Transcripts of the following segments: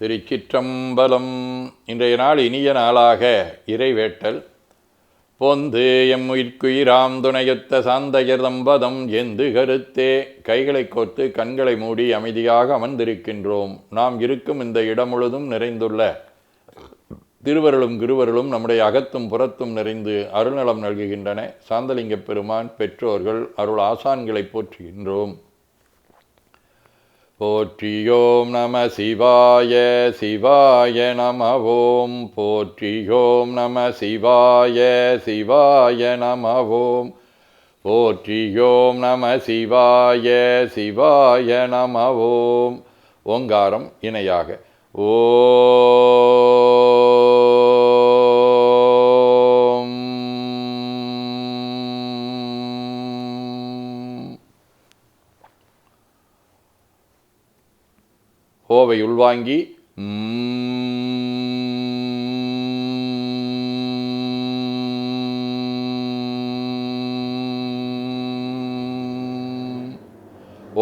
திருச்சிற்றம்பலம். இன்றைய நாள் இனிய நாளாக இறைவேட்டல். பொந்து எம் உயிர்க்குயிராம் துணையொத்த சாந்தயர் தம்பதம் எந்து கருத்தே. கைகளை கோர்த்து கண்களை மூடி அமைதியாக அமர்ந்திருக்கின்றோம். நாம் இருக்கும் இந்த இடம் முழுதும் நிறைந்துள்ள திருவருளும் குருவருளும் நம்முடைய அகத்தும் புறத்தும் நிறைந்து அருள்நலம் நல்குகின்றன. சாந்தலிங்க பெருமான் பெற்றோர்கள் அருள் ஆசான்களை போற்றுகின்றோம். போற்றியோம் நம சிவாய சிவாய நம ஓம் போற்றியோம் நம சிவாய சிவாய நம ஓம் போற்றியோம் நம சிவாய சிவாய நம ஓம் ஓங்காரம் இணையாக. ஓ ஓவை உள்வாங்கி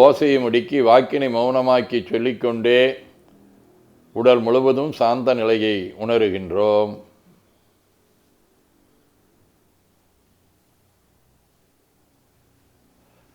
ஓசையை முடுக்கி வாக்கினை மௌனமாக்கி சொல்லிக்கொண்டே உடல் முழுவதும் சாந்த நிலையை உணருகின்றோம்.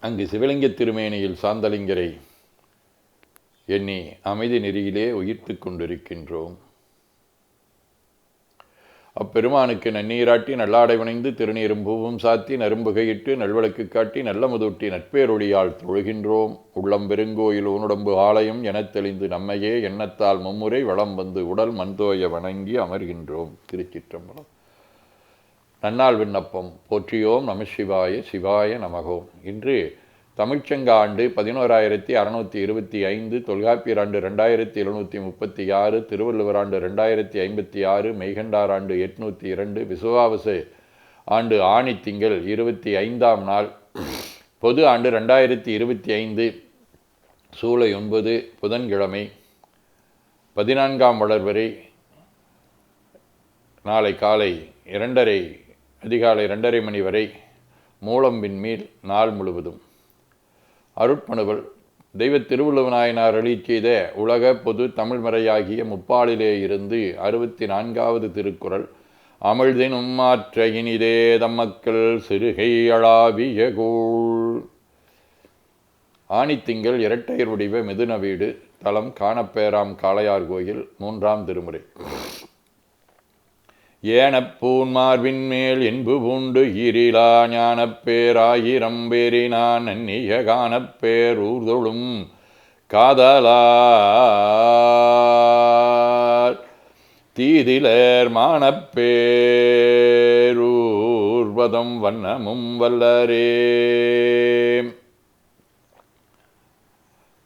அங்கு சிவலிங்க திருமேனியில் சாந்தலிங்கரை எண்ணி அமைதி நெறியிலே உயிர்த்து கொண்டிருக்கின்றோம். அப்பெருமானுக்கு நன்னீராட்டி நல்லாடை வணைந்து திருநீரும் பூவும் சாத்தி நரும்புகையிட்டு நல்வழக்கு காட்டி நல்ல முதூட்டி நட்பேரொழியால் தொழுகின்றோம். உள்ளம் பெருங்கோயில் ஊனுடம்பு ஆலயம் எனத் தெளிந்து நம்மையே எண்ணத்தால் மும்முறை வளம் வந்து உடல் மண்தோய வணங்கி அமர்கின்றோம். திருச்சிற்றம்பலம். நன்னாள் விண்ணப்பம். போற்றியோம் நம சிவாய சிவாய நமகோம் இன்று தமிழ்ச்சங்க ஆண்டு பதினோராயிரத்தி அறுநூற்றி இருபத்தி ஐந்து தொல்காப்பியர் ஆண்டு ரெண்டாயிரத்தி எழுநூற்றி முப்பத்தி ஆறு திருவள்ளுவர் ஆண்டு ரெண்டாயிரத்தி ஐம்பத்தி ஆறு மெய்கண்டார் ஆண்டு எட்நூற்றி இரண்டு விசுவாவசு ஆண்டு ஆணி திங்கள் இருபத்தி ஐந்தாம் நாள். பொது ஆண்டு ரெண்டாயிரத்தி இருபத்தி ஐந்து சூலை ஒன்பது புதன்கிழமை பதினான்காம் வளர்வரை நாளை காலை இரண்டரை அதிகாலை ரெண்டரை மணி வரை மூலம் விண்மீள் நாள் முழுவதும். அருட்பணுவல் தெய்வ திருவள்ளுவநாயனார் அழி செய்த உலக பொது தமிழ்மறையாகிய முப்பாளிலே இருந்து அறுபத்தி நான்காவது திருக்குறள் அமிழ்தினும் மாற்ற இனிதே தம்மக்கள் சிறுகை அளாவிய கூழ். ஆணித்திங்கள் இரட்டையர் வடிவ மிதுன வீடு தலம் காணப்பேராம் காளையார் கோயில் மூன்றாம் திருமுறை. ஏனப்பூன் மார்பின் மேல் என்பு பூண்டு ஈரிலா ஞானப்பேராயிரம் பேரினான் நன்னிய காணப்பேர் ஊர்தொழும் காதலார் தீதிலர் மானப்பேரூர்வதம் வண்ணமும் வல்லரே.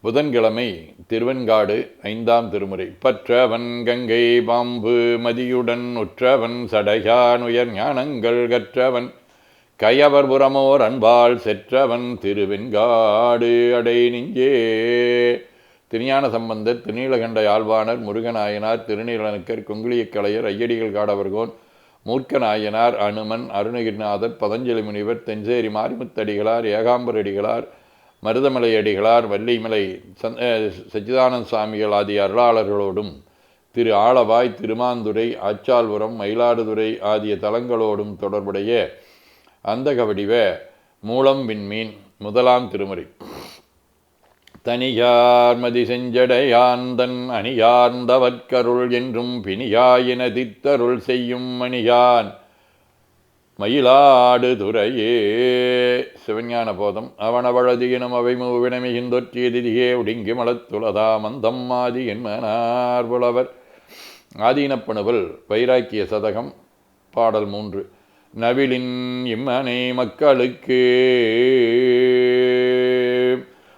புதன்கிழமை திருவெண்காடு ஐந்தாம் திருமுறை. பற்றவன் கங்கை பாம்பு மதியுடன் உற்றவன் சடையான் உயர் ஞானங்கள் கற்றவன். கயவர் புறமோர் அன்பால் செற்றவன் திருவெண்காடு அடை நெஞ்சே திருஞான சம்பந்தர் திருநீலகண்ட யாழ்வாணர் முருகநாயனார் திருநீலனுக்கர் கொங்குளியக் கலையர் ஐயடிகள் காடவர்கோன் மூர்க்கநாயனார் அனுமன் அருணகிரிநாதர் பதஞ்சலி முனிவர் தென்சேரி மாரிமுத்தடிகளார் ஏகாம்பரடிகளார் மருதமலை அடிகளார் வள்ளிமலை சந் சச்சிதானந்த சுவாமிகள் ஆகிய அருளாளர்களோடும் திரு ஆளவாய் திருமாந்துரை ஆச்சால்புரம் மயிலாடுதுறை ஆகிய தலங்களோடும் தொடர்புடைய அந்தக வடிவ மூலம் விண்மீன் முதலாம் திருமுறை. தனியார் மதி செஞ்சடையாந்தன் அணியார்ந்தவற்கருள் என்றும் பிணியாயின தித்தருள் செய்யும் மணியான் மயிலாடு துறையே சிவஞான போதம் அவனவழதியினும் அவை மூவினமிகின்றொற்றியதிதியே ஒடுங்கி மலத்துலதா மந்தம் ஆதி என்மனார் புலவர். ஆதீனப்பணுவல் வைராக்கிய சதகம். பாடல் மூன்று. நவிலின் இம்மனை மக்களுக்கு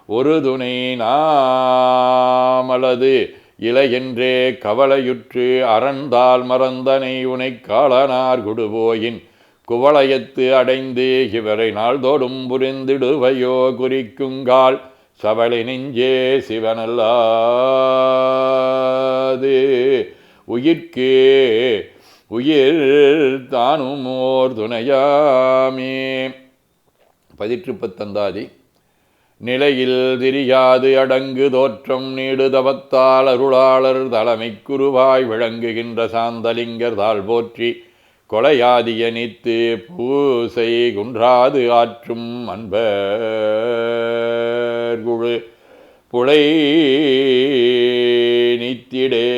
ஒரு துணை நாமலது இலையென்றே கவலையுற்று அறந்தால் மறந்தனை உனை காலனார் குடுபோயின் குவளையத்து அடைந்து இவரை நாள்தோறும் புரிந்திடுவையோ குறிக்குங்கால் சவளை நெஞ்சே சிவனல்லாது. உயிர்க்கே உயிர் தானும் ஓர் துணையாமே. பதிற்று பத்தந்தாதி நிலையில் திரியாது அடங்கு தோற்றம் நீடுதவத்தால் அருளாளர் தலைமை குருவாய் விளங்குகின்ற சாந்தலிங்கர் தாள் போற்றி கொலையாதிய நித்து பூசை குன்றாது ஆற்றும் அன்பர்குழு புழை புலை நீத்திடே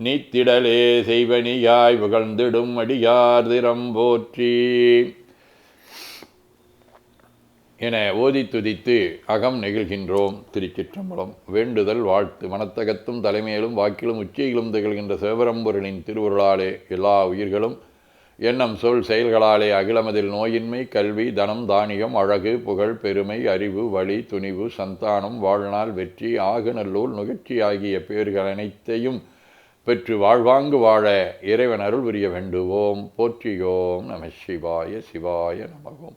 நீத்திடலே செய்வனியாய் புகழ்ந்திடும் அடியார் திறம் போற்றி. என ஓதி துதித்து அகம் நெகிழ்கின்றோம் திருச்சிற்றம்பலம். வேண்டுதல் வாழ்த்து மனத்தகத்தும் தலைமையிலும் வாக்கிலும் உச்சியிலும் திகழ்கின்ற சிவபரம்பொருளின் திருவுருளாலே எல்லா உயிர்களும் எண்ணம் சொல் செயல்களாலே அகிலமதில் நோயின்மை கல்வி தனம் தானியம் அழகு புகழ் பெருமை அறிவு வழி துணிவு சந்தானம் வாழ்நாள் வெற்றி ஆகுநல்லூல் நுகர்ச்சி ஆகிய பேர்கள் அனைத்தையும் பெற்று வாழ்வாங்கு வாழ இறைவன் அருள் புரிய வேண்டுவோம். போற்றியோம் நம சிவாய சிவாய நமகோம்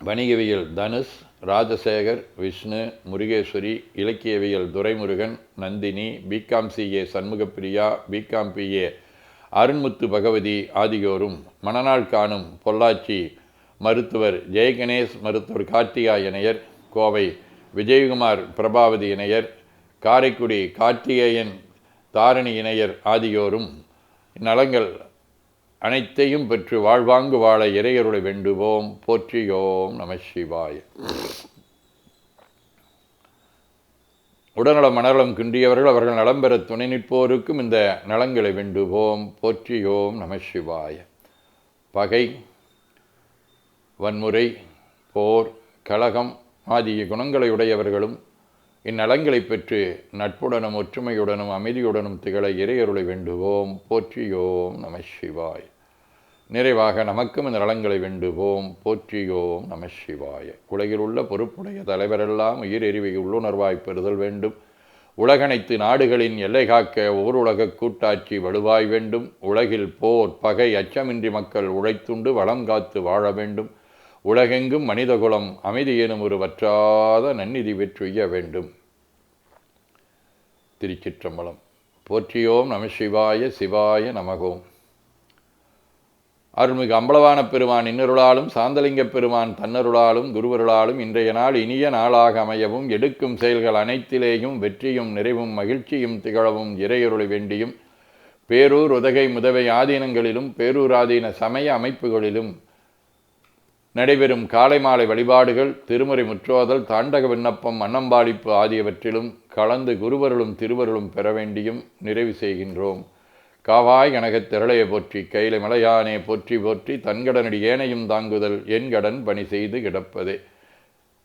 வணிகவியல் Dhanush Rajasekar Vishnu Murugeswari இலக்கியவியல் Duraimurugan Nandhini BCom CA Shanmugapriya BCom BA Arunmuthu Bhagavathi ஆகியோரும் மணநாள் காணும் பொள்ளாச்சி மருத்துவர் ஜெயகணேஷ் மருத்துவர் கார்த்திகா இணையர் கோவை விஜயகுமார் பிரபாவதி இணையர் காரைக்குடி கார்த்திகேயன் தாரணி இணையர் ஆகியோரும் நலங்கள் அனைத்தையும் பெற்று வாழ்வாங்கு வாழ இறையருளை வேண்டுவோம். போற்றியோம் நம சிவாய. உடல்நலம் மனநலம் கின்றியவர்கள் அவர்கள் நலம் பெற துணை நிற்போருக்கும் இந்த நலங்களை வேண்டுவோம். போற்றியோம் நம சிவாய. பகை வன்முறை போர் கலகம் ஆகிய குணங்களை உடையவர்களும் இந்நலங்களை பெற்று நட்புடனும் ஒற்றுமையுடனும் அமைதியுடனும் திகழ இறையருளை வேண்டுவோம். போற்றியோம் நம சிவாய். நிறைவாக நமக்கும் இந்த நலங்களை வேண்டுவோம். போற்றியோம் நம சிவாய. உலகில் உள்ள பொறுப்புடைய தலைவரெல்லாம் உயிரெறிவை உள்ளுணர்வாய் பெறுதல் வேண்டும். உலகனைத்து நாடுகளின் எல்லை காக்க ஓர் உலக கூட்டாட்சி வலுவாய் வேண்டும். உலகில் போர் பகை அச்சமின்றி மக்கள் உழைத்துண்டு வளம் காத்து வாழ வேண்டும். உலகெங்கும் மனிதகுலம் அமைதி எனும் ஒரு வற்றாத நன்னிதி வெற்றுய்ய வேண்டும். திருச்சிற்றம்பலம். போற்றியோம் நம சிவாய சிவாய நமகோம் அருள்மிகு அம்பலவான பெருமான் இன்னருளாலும் சாந்தலிங்க பெருமான் தன்னருளாலும் குருவருளாலும் இன்றைய நாள் இனிய நாளாக அமையவும் எடுக்கும் செயல்கள் அனைத்திலேயும் வெற்றியும் நிறைவும் மகிழ்ச்சியும் திகழவும் இறையொருளை வேண்டியும் பேரூர் உதகை முதவை ஆதீனங்களிலும் பேரூராதீன சமய அமைப்புகளிலும் நடைபெறும் காலை மாலை வழிபாடுகள் திருமுறை முற்றோதல் தாண்டக விண்ணப்பம் அன்னம்பாளிப்பு ஆகியவற்றிலும் கலந்து குருவருளும் திருவருளும் பெற வேண்டியும் நிறைவு செய்கின்றோம். காவாய் கனகத் திரளைய போற்றி கையில மலையானே போற்றி போற்றி தன்கடனடி ஏனையும் தாங்குதல் என் கடன் பணி செய்து கிடப்பதே.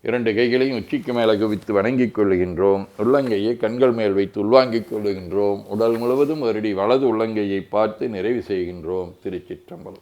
இரண்டு கைகளையும் உச்சிக்கு மேலே குவித்து வணங்கிக் கொள்ளுகின்றோம். உள்ளங்கையை கண்கள் மேல் வைத்து உள்வாங்கிக் கொள்ளுகின்றோம். உடல் முழுவதும் வருடி வலது உள்ளங்கையை பார்த்து நிறைவு செய்கின்றோம். திருச்சிற்றம்பலம்.